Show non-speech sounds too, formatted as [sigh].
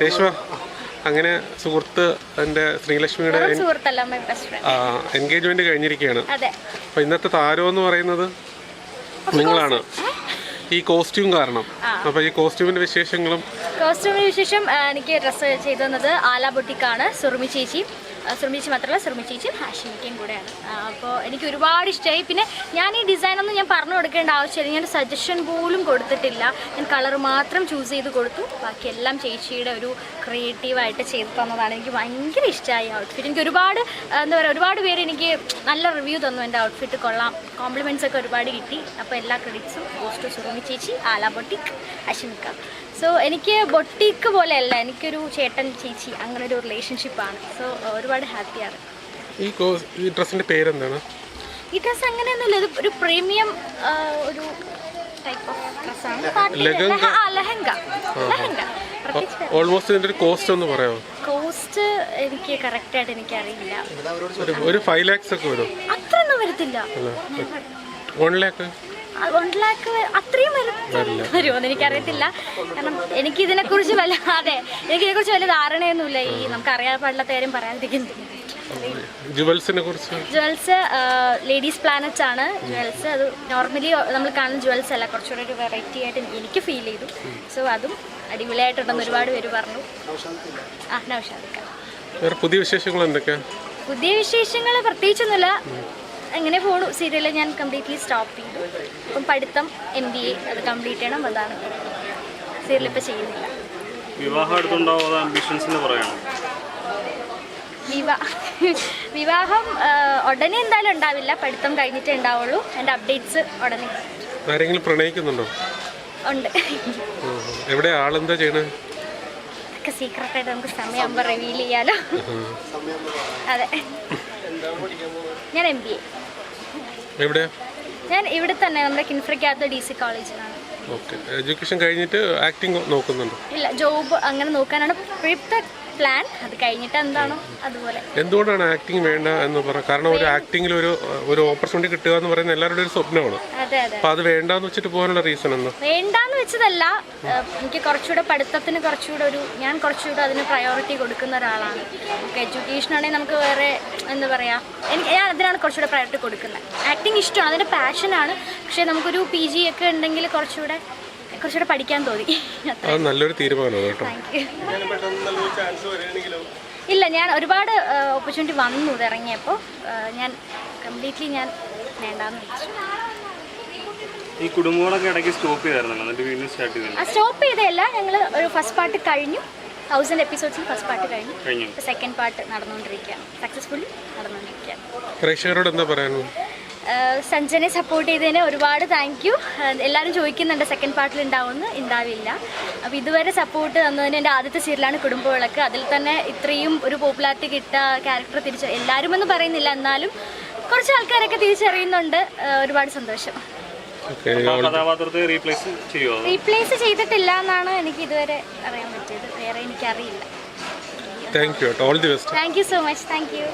രേഷ്മ അങ്ങനെ സുഹൃത്ത് എന്റെ ശ്രീലക്ഷ്മിയുടെ എൻഗേജ്മെന്റ് കഴിഞ്ഞിരിക്കുകയാണ്. അപ്പൊ ഇന്നത്തെ താരം എന്ന് പറയുന്നത് നിങ്ങളാണ്. ഈ കോസ്റ്റ്യൂം കാരണം. അപ്പൊ ഈ കോസ്റ്റ്യൂമിന്റെ വിശേഷങ്ങളും കോസ്റ്റ്യൂമിന്റെ വിശേഷം എനിക്ക് ഡ്രസ്സ് ചെയ്തു തന്നത് ആല ബൊട്ടിക്കാണ് സുറുമി ചേച്ചി. ചേച്ചി മാത്രമല്ല സുറുമി ഹാഷിമിക്കും കൂടെയാണ്. അപ്പോൾ എനിക്ക് ഒരുപാട് ഇഷ്ടമായി പിന്നെ ഞാൻ ഈ ഡിസൈനൊന്നും ഞാൻ പറഞ്ഞു കൊടുക്കേണ്ട ആവശ്യമില്ല. ഞാൻ സജഷൻ പോലും കൊടുത്തിട്ടില്ല. ഞാൻ കളർ മാത്രം ചൂസ് ചെയ്ത് കൊടുത്തു. ബാക്കിയെല്ലാം ചേച്ചിയുടെ ഒരു ക്രിയേറ്റീവായിട്ട് ചെയ്ത് തന്നതാണ്. എനിക്ക് ഭയങ്കര ഇഷ്ടമായി ഔട്ട്ഫിറ്റ് എനിക്ക് ഒരുപാട് എന്താ പറയുക ഒരുപാട് പേര് എനിക്ക് നല്ല റിവ്യൂ തന്നു എന്റെ ഔട്ട്ഫിറ്റ് കൊള്ളാം. കോംപ്ലിമെന്റ്സ് ഒക്കെ ഒരുപാട് കിട്ടി. അപ്പോൾ എല്ലാ ക്രെഡിറ്റ്സും പോസ്റ്റ് സുറുമി ചേച്ചി ആല ബൊട്ടിക് അഷിമിക്ക സോ എനിക്ക് ബൊട്ടിക്ക് പോലെയല്ല എനിക്കൊരു ചേട്ടൻ ചേച്ചി അങ്ങനെ ഒരു റിലേഷൻഷിപ്പാണ് സോ ഒരുപാട് ഹാപ്പിയാണ് ഈ ഈ ഡ്രസ്സിന്റെ പേരെന്താണ്? ഈ ഡ്രസ്സ് അങ്ങനെയൊന്നുമില്ല ഇത് ഒരു പ്രീമിയം ഒരു ടൈപ്പ് ഓഫ് ഡ്രസ്സാണ് ലഹങ്ക. ഓൾമോസ്റ്റ് ഇതിന്റെ ഒരു കോസ്റ്റ് ഒന്ന് പറയാമോ? എനിക്ക് കറക്റ്റായിട്ട് എനിക്കറിയില്ല. ഒരു ഒരു ഫൈവ് ലാക്സ് ഒക്കെ വരും. അത്രയൊന്നും വരത്തില്ല. വൺ ലാക്ക് വൺ ലാക്ക് അത്രയും വരും. വരുമോന്ന് എനിക്കറിയത്തില്ല. കാരണം എനിക്ക് ഇതിനെക്കുറിച്ച് വല്ല അതെ എനിക്ക് ഇതിനെക്കുറിച്ച് വലിയ ധാരണയൊന്നുമില്ല. ഈ നമുക്ക് അറിയാൻ പാടില്ലാത്ത കാര്യം പറയാതിരിക്കുന്നത്. ജുവൽസിനെ കുറിച്ച്? ജുവൽസ് ലേഡീസ് പ്ലാനറ്റ്സ് ആണ്. ജുവൽസ് അത് നോർമലി നമ്മൾ കാണുന്ന ജുവൽസ് അല്ല. കുറച്ചുകൂടെ ഒരു വെറൈറ്റി ആയിട്ട് എനിക്ക് ഫീൽ ചെയ്തു. സോ അതും അടിപൊളിയായിട്ടുണ്ടെന്ന് ഒരുപാട് പേര് പറഞ്ഞു. ആ നൗഷാദിക്ക വേറെ പുതിയ വിശേഷങ്ങൾ എന്തൊക്കെയാ പുതിയ വിശേഷങ്ങൾ പ്രത്യേകിച്ചൊന്നുമില്ല. അങ്ങനെ പോണു? സീരിയൽ ഞാൻ കംപ്ലീറ്റ്ലി സ്റ്റോപ്പ് ചെയ്തു. അപ്പം പഠിത്തം എം ബി എ അത് കംപ്ലീറ്റ് ചെയ്യണം. അതാണ് സീരിയൽ ഇപ്പം ചെയ്യുന്നില്ല. വിവാഹം വിവാഹം [laughs] ഉടനെ എന്തായാലും ഉണ്ടാവില്ല. പഠിത്തം കഴിഞ്ഞിട്ടേ ഉണ്ടാവുള്ളൂ. എന്റെ അപ്ഡേറ്റ്സ് ഉടനെ. ആരെങ്കിലും പ്രണയിക്കുന്നുണ്ടോ? ഉണ്ട്. എവിടെ ആളെന്താ ചെയ്യണേ? ഒക്കെ സീക്രട്ടായിട്ട് നമുക്ക് സമയമാകുമ്പോൾ റിവീൽ ചെയ്യാലോ. അതെ. ഞാൻ എം ബി എവിടെ? ഞാൻ ഇവിടെ തന്നെ നമ്മുടെ കിൻഫ്രയ്ക്കകത്ത് ഡി സി കോളേജിലാണ് ഓക്കെ എഡ്യൂക്കേഷൻ കഴിഞ്ഞിട്ട് ആക്ടിങ് നോക്കുന്നുണ്ടോ? ഇല്ല ജോബ് അങ്ങനെ നോക്കാനാണ്. ഇപ്പോഴത്തെ പ്ലാൻ അത് കഴിഞ്ഞിട്ട് എന്താണോ അതുപോലെ. എന്തുകൊണ്ടാണ് ആക്ടിങ് വേണ്ട എന്ന് പറയാം കാരണം ഒരു ആക്ടിങ്ങിൽ ഒരു ഒരു ഓപ്പർച്യൂണിറ്റി കിട്ടുക എന്ന് പറയുന്നത് എല്ലാവരുടെ ഒരു സ്വപ്നമാണ്. അപ്പൊ അത് വേണ്ടാന്ന് വെച്ചിട്ട് പോകാനുള്ള റീസൺ എന്താ? വേണ്ടാന്ന് വെച്ചതല്ല. എനിക്ക് കുറച്ചുകൂടെ പഠിത്തത്തിന് കുറച്ചുകൂടെ ഒരു ഞാൻ കുറച്ചുകൂടെ അതിന് പ്രയോറിറ്റി കൊടുക്കുന്ന ഒരാളാണ്. നമുക്ക് എഡ്യൂക്കേഷൻ ആണെങ്കിൽ നമുക്ക് വേറെ എന്താ പറയാ? എനിക്ക് ഞാൻ അതിനാണ് കുറച്ചുകൂടെ പ്രയോറിറ്റി കൊടുക്കുന്നത്. ആക്ടിങ് ഇഷ്ടമാണ്. അതിന്റെ പാഷനാണ് പക്ഷേ നമുക്കൊരു പി ജി ഒക്കെ ഉണ്ടെങ്കിൽ കുറച്ചുകൂടെ കുറച്ചുകൂടെ പഠിക്കാൻ തോന്നി. അത് നല്ലൊരു തീരുമാനമാണ് കേട്ടോ. ഇല്ല ഞാൻ ഒരുപാട് ഓപ്പർച്യൂണിറ്റി വന്നു ഇറങ്ങിയപ്പോൾ ഞാൻ കംപ്ലീറ്റ്ലി ഞാൻ വേണ്ടാന്ന് വെച്ചു ഈ കുടുംബങ്ങളൊക്കെ ഇടയ്ക്ക് സ്റ്റോപ്പ് ചെയ്തായിരുന്നു എന്നിട്ട് വീണ്ടും സ്റ്റാർട്ട് ചെയ്തില്ല. സ്റ്റോപ്പ് ചെയ്തല്ല ഞങ്ങൾ ഒരു ഫസ്റ്റ് പാർട്ട് കഴിഞ്ഞു. തൗസൻഡ് എപ്പിസോഡ്സിൽ ഫസ്റ്റ് പാർട്ട് കഴിഞ്ഞു. സെക്കൻഡ് പാർട്ട് നടന്നുകൊണ്ടിരിക്കുകയാണ് സക്സസ്ഫുള്ളി നടന്നുകൊണ്ടിരിക്കുകയാണ് പ്രേക്ഷകരോട് എന്താ പറയാനുള്ളത്? സഞ്ജനെ സപ്പോർട്ട് ചെയ്തതിന് ഒരുപാട് താങ്ക് യു എല്ലാവരും ചോദിക്കുന്നുണ്ട് സെക്കൻഡ് പാർട്ടിൽ ഉണ്ടാവുമെന്ന് ഉണ്ടാവില്ല അപ്പോൾ ഇതുവരെ സപ്പോർട്ട് തന്നതിന് എന്റെ ആദ്യത്തെ സീരിയലാണ് കുടുംബവിളക്ക് അതിൽ തന്നെ ഇത്രയും ഒരു പോപ്പുലാരിറ്റി കിട്ട ക്യാരക്ടർ തിരിച്ച് എല്ലാവരും എന്ന് പറയുന്നില്ല. എന്നാലും കുറച്ച് ആൾക്കാരൊക്കെ തിരിച്ചറിയുന്നുണ്ട്. ഒരുപാട് സന്തോഷം. ഓക്കെ അപ്പൊ കഥാപാത്രത്തെ റീപ്ലേസ് ചെയ്തിട്ടില്ല എന്നാണ് എനിക്ക് ഇതുവരെ അറിയാൻ പറ്റിയത്. വേറെ എനിക്കറിയില്ല. Thank you so much thank you